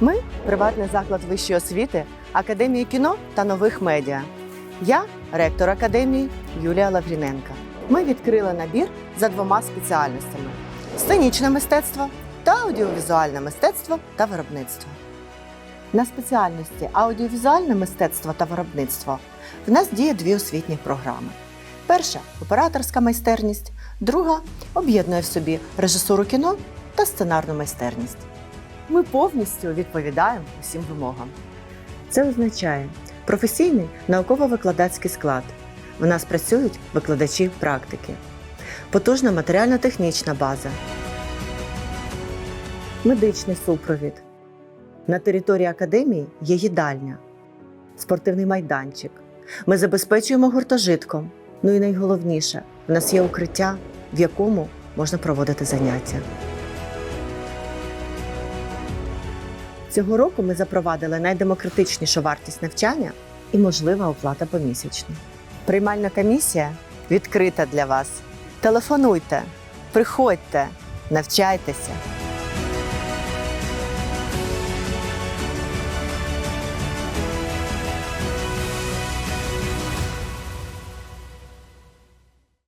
Ми приватний заклад вищої освіти Академії кіно та нових медіа. Я ректор академії Юлія Лавріненка. Ми відкрили набір за двома спеціальностями: сценічне мистецтво та аудіовізуальне мистецтво та виробництво. На спеціальності аудіовізуальне мистецтво та виробництво в нас діє дві освітні програми. Перша операторська майстерність, друга об'єднує в собі режисуру кіно та сценарну майстерність. Ми повністю відповідаємо усім вимогам. Це означає професійний науково-викладацький склад. В нас працюють викладачі практики, потужна матеріально-технічна база, медичний супровід. На території академії є їдальня, спортивний майданчик. Ми забезпечуємо гуртожитком. Ну і найголовніше, в нас є укриття, в якому можна проводити заняття. Цього року ми запровадили найдемократичнішу вартість навчання і можлива оплата помісячно. Приймальна комісія відкрита для вас. Телефонуйте, приходьте, навчайтеся.